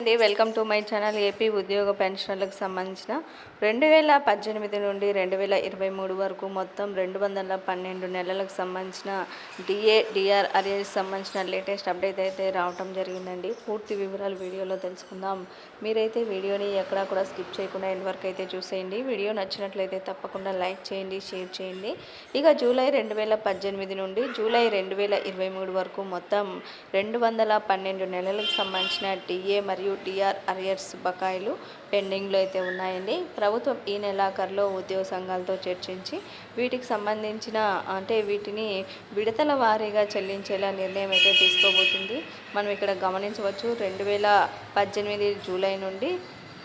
అండి. Welcome to my channel AP ఉద్యోగ పెన్షన్లకు సంబంధించిన రెండు వేల పద్దెనిమిది నుండి రెండు వేల ఇరవై మూడు వరకు మొత్తం రెండు వందల పన్నెండు నెలలకు సంబంధించిన డిఏ డిఆర్ అరేజ్ సంబంధించిన లేటెస్ట్ అప్డేట్ అయితే రావటం జరిగిందండి. పూర్తి వివరాలు వీడియోలో తెలుసుకుందాం. మీరైతే వీడియోని ఎక్కడా కూడా స్కిప్ చేయకుండా ఎండ్ వరకు అయితే చూసేయండి. వీడియో నచ్చినట్లయితే తప్పకుండా లైక్ చేయండి షేర్ చేయండి. ఇక జూలై రెండు వేల పద్దెనిమిది నుండి జూలై రెండు వేల ఇరవై మూడు వరకు మొత్తం రెండు వందల పన్నెండు నెలలకు సంబంధించిన డిఏ మరియు డిఆర్ అరియర్స్ బకాయిలు పెండింగ్లో అయితే ఉన్నాయండి. ప్రభుత్వం ఈ నెలాఖరులో ఉద్యోగ సంఘాలతో చర్చించి వీటికి సంబంధించిన అంటే వీటిని విడతల వారీగా చెల్లించేలా నిర్ణయం అయితే తీసుకోబోతుంది. మనం ఇక్కడ గమనించవచ్చు రెండు వేల పద్దెనిమిది జూలై నుండి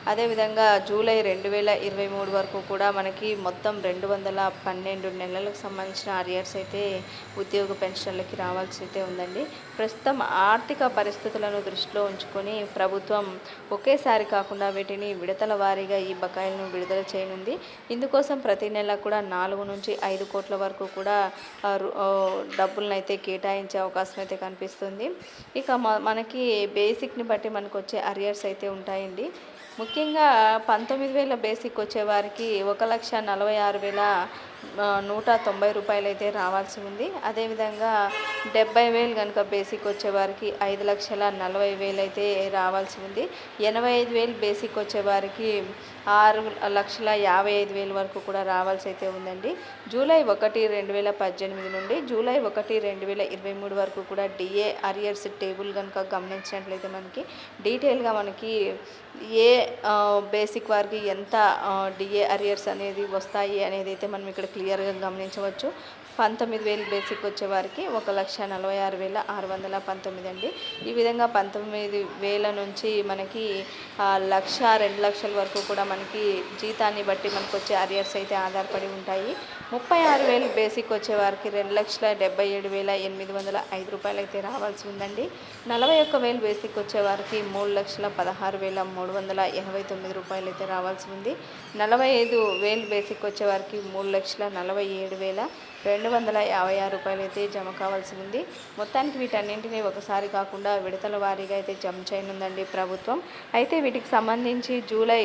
అదేవిధంగా జూలై రెండు వేల ఇరవై మూడు వరకు కూడా మనకి మొత్తం రెండు వందల పన్నెండు నెలలకు సంబంధించిన అరియర్స్ అయితే ఉద్యోగ పెన్షన్లకి రావాల్సి అయితే ఉందండి. ప్రస్తుతం ఆర్థిక పరిస్థితులను దృష్టిలో ఉంచుకొని ప్రభుత్వం ఒకేసారి కాకుండా వీటిని విడతల వారీగా ఈ బకాయిలను విడుదల చేయనుంది. ఇందుకోసం ప్రతి నెల కూడా నాలుగు నుంచి ఐదు కోట్ల వరకు కూడా రు- డబ్బులను అయితే కేటాయించే అవకాశం అయితే కనిపిస్తుంది. ఇక మ- మనకి బేసిక్ని బట్టి మనకు వచ్చే అరియర్స్ అయితే ఉంటాయండి. ముఖ్యంగా పంతొమ్మిది వేల బేసిక్ వచ్చేవారికి ఒక లక్ష నలభై ఆరు వేల నూట తొంభై రూపాయలు అయితే రావాల్సి ఉంది. అదేవిధంగా డెబ్బై వేలు కనుక బేసిక్ వచ్చేవారికి ఐదు లక్షల నలభై వేలు అయితే రావాల్సి ఉంది. ఎనభై ఐదు వేలు బేసిక్ వచ్చేవారికి ఆరు లక్షల యాభై ఐదు వేలు వరకు కూడా రావాల్సి అయితే ఉందండి. జూలై ఒకటి రెండు వేల పద్దెనిమిది నుండి జూలై ఒకటి రెండు వేల ఇరవై మూడు వరకు కూడా డిఏ అరియర్స్ టేబుల్ కనుక గమనించినట్లయితే మనకి డీటెయిల్గా మనకి ఏ బేసిక్ వారికి ఎంత డిఏ అరియర్స్ అనేది వస్తాయి అనేది అయితే మనం ఇక్కడ క్లియర్గా గమనించవచ్చు. పంతొమ్మిది వేలు బేసిక్ వచ్చేవారికి ఒక లక్ష నలభై ఆరు వేల ఆరు వందల పంతొమ్మిది అండి. ఈ విధంగా పంతొమ్మిది వేల నుంచి మనకి లక్ష రెండు లక్షల వరకు కూడా మనకి జీతాన్ని బట్టి మనకు వచ్చే అరియర్స్ అయితే ఆధారపడి ఉంటాయి. ముప్పై ఆరు వేలు బేసిక్ వచ్చేవారికి రెండు లక్షల డెబ్బై ఏడు వేల ఎనిమిది వందల ఐదు రూపాయలు అయితే రావాల్సి ఉందండి. నలభై ఒక్క వేలు బేసిక్ వచ్చేవారికి మూడు లక్షల పదహారు వేల మూడు వందల ఎనభై తొమ్మిది రూపాయలు అయితే రావాల్సి ఉంది. నలభై ఐదు వేలు బేసిక్ వచ్చేవారికి మూడు లక్షల నలభై ఏడు వేల రెండు వందల యాభై ఆరు రూపాయలు అయితే జమ కావాల్సి ఉంది. మొత్తానికి వీటన్నింటినీ ఒకసారి కాకుండా విడతల వారీగా అయితే జమ చేయనుందండి ప్రభుత్వం. అయితే వీటికి సంబంధించి జూలై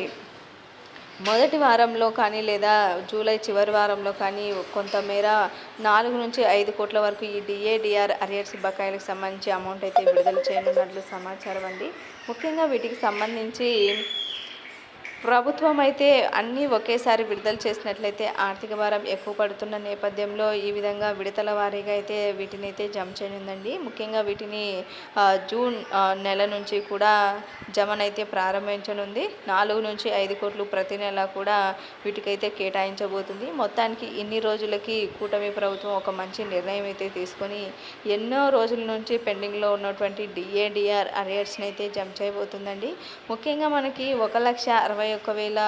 మొదటి వారంలో కానీ లేదా జూలై చివరి వారంలో కానీ కొంతమేర నాలుగు నుంచి ఐదు కోట్ల వరకు ఈ డిఏడిఆర్ అరియర్స్ బకాయిలకు సంబంధించి అమౌంట్ అయితే విడుదల చేయనున్నట్లు సమాచారం అండి. ముఖ్యంగా వీటికి సంబంధించి ప్రభుత్వం అయితే అన్నీ ఒకేసారి విడుదల చేసినట్లయితే ఆర్థిక భారం ఎక్కువ పడుతున్న నేపథ్యంలో ఈ విధంగా విడతల వారీగా అయితే వీటిని అయితే జమ చేయనుందండి. ముఖ్యంగా వీటిని జూన్ నెల నుంచి కూడా జమనైతే ప్రారంభించనుంది. నాలుగు నుంచి ఐదు కోట్లు ప్రతి నెల కూడా వీటికైతే కేటాయించబోతుంది. మొత్తానికి ఇన్ని రోజులకి కూటమి ప్రభుత్వం ఒక మంచి నిర్ణయం అయితే తీసుకొని ఎన్నో రోజుల నుంచి పెండింగ్లో ఉన్నటువంటి డిఏడిఆర్ అరియర్స్ని అయితే జమ చేయబోతుందండి. ముఖ్యంగా మనకి ఒక లక్ష అరవై ఒకవేళ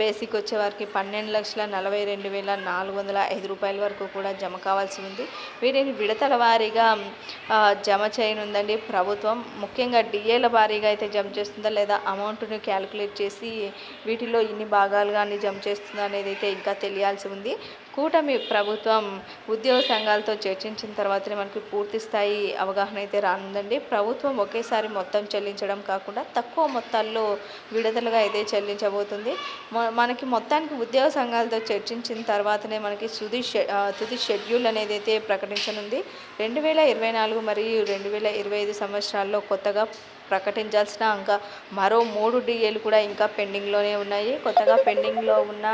బేసిక్ వచ్చే వారికి పన్నెండు లక్షల నలభై రెండు వేల నాలుగు వందల ఐదు రూపాయల వరకు కూడా జమ కావాల్సి ఉంది. వీటిని విడతల వారీగా జమ చేయనుందండి. ప్రభుత్వం ముఖ్యంగా డిఏల వారీగా అయితే జమ చేస్తుందా లేదా అమౌంట్ని క్యాలిక్యులేట్ చేసి వీటిలో ఇన్ని భాగాలుగా అన్ని జమ చేస్తుందా అనేది అయితే ఇంకా తెలియాల్సి ఉంది. కూటమి ప్రభుత్వం ఉద్యోగ సంఘాలతో చర్చించిన తర్వాతనే మనకి పూర్తి స్థాయి అవగాహన అయితే రానుందండి. ప్రభుత్వం ఒకేసారి మొత్తం చెల్లించడం కాకుండా తక్కువ మొత్తాల్లో విడుదలగా అయితే చెల్లి చెల్లించబోతుంది. మనకి మొత్తానికి ఉద్యోగ సంఘాలతో చర్చించిన తర్వాతనే మనకి తుది షె తుది షెడ్యూల్ అనేది అయితే ప్రకటించనుంది. రెండు వేల ఇరవై నాలుగు మరియు రెండు వేల ఇరవై ఐదు సంవత్సరాల్లో కొత్తగా ప్రకటించాల్సిన ఇంకా మరో మూడు డిఏలు కూడా ఇంకా పెండింగ్లోనే ఉన్నాయి. కొత్తగా పెండింగ్లో ఉన్న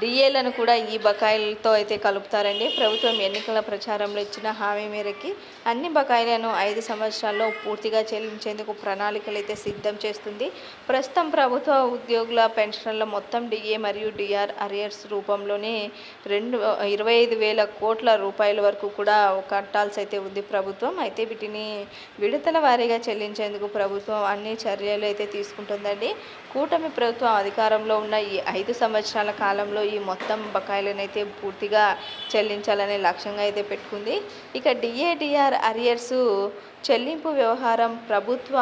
డిఏలను కూడా ఈ బకాయిలతో అయితే కలుపుతారండి. ప్రభుత్వం ఎన్నికల ప్రచారంలో ఇచ్చిన హామీ మేరకి అన్ని బకాయిలను ఐదు సంవత్సరాల్లో పూర్తిగా చెల్లించేందుకు ప్రణాళికలు అయితే సిద్ధం చేస్తుంది. ప్రస్తుతం ప్రభుత్వ ఉద్యోగుల పెన్షన్ల మొత్తం డిఏ మరియు డిఆర్ అరియర్స్ రూపంలోనే రెండు ఇరవై ఐదు వేల కోట్ల రూపాయల వరకు కూడా కట్టాల్సి అయితే ఉంది ప్రభుత్వం. అయితే వీటిని విడతల వారీగా చెల్లించేందుకు ప్రభుత్వం అన్ని చర్యలు అయితే తీసుకుంటుందండి. కూటమి ప్రభుత్వం అధికారంలో ఉన్న ఈ ఐదు సంవత్సరాల కాలంలో ఈ మొత్తం బకాయిలను అయితే పూర్తిగా చెల్లించాలనే లక్ష్యంగా అయితే పెట్టుకుంది. ఇక డిఏడిఆర్ అరియర్స్ చెల్లింపు వ్యవహారం ప్రభుత్వ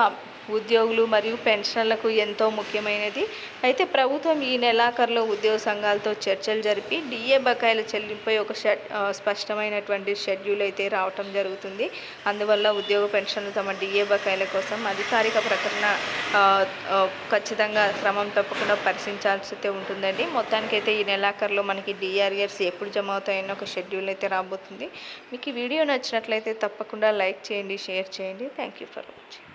ఉద్యోగులు మరియు పెన్షనర్లకు ఎంతో ముఖ్యమైనది. అయితే ప్రభుత్వం ఈ నెలాఖరులో ఉద్యోగ సంఘాలతో చర్చలు జరిపి డిఏ బకాయిల చెల్లింపై ఒక షెడ్ స్పష్టమైనటువంటి షెడ్యూల్ అయితే రావటం జరుగుతుంది. అందువల్ల ఉద్యోగ పెన్షన్లు తమ డిఏ బకాయిల కోసం అధికారిక ప్రకటన ఖచ్చితంగా క్రమం తప్పకుండా పరిశీలించాల్సి అయితే ఉంటుందండి. మొత్తానికైతే ఈ నెలాఖరులో మనకి డిఆర్ఎస్ ఎప్పుడు జమ అవుతాయని ఒక షెడ్యూల్ అయితే రాబోతుంది. మీకు ఈ వీడియో నచ్చినట్లయితే తప్పకుండా లైక్ చేయండి షేర్ చేయండి. Thank you for watching.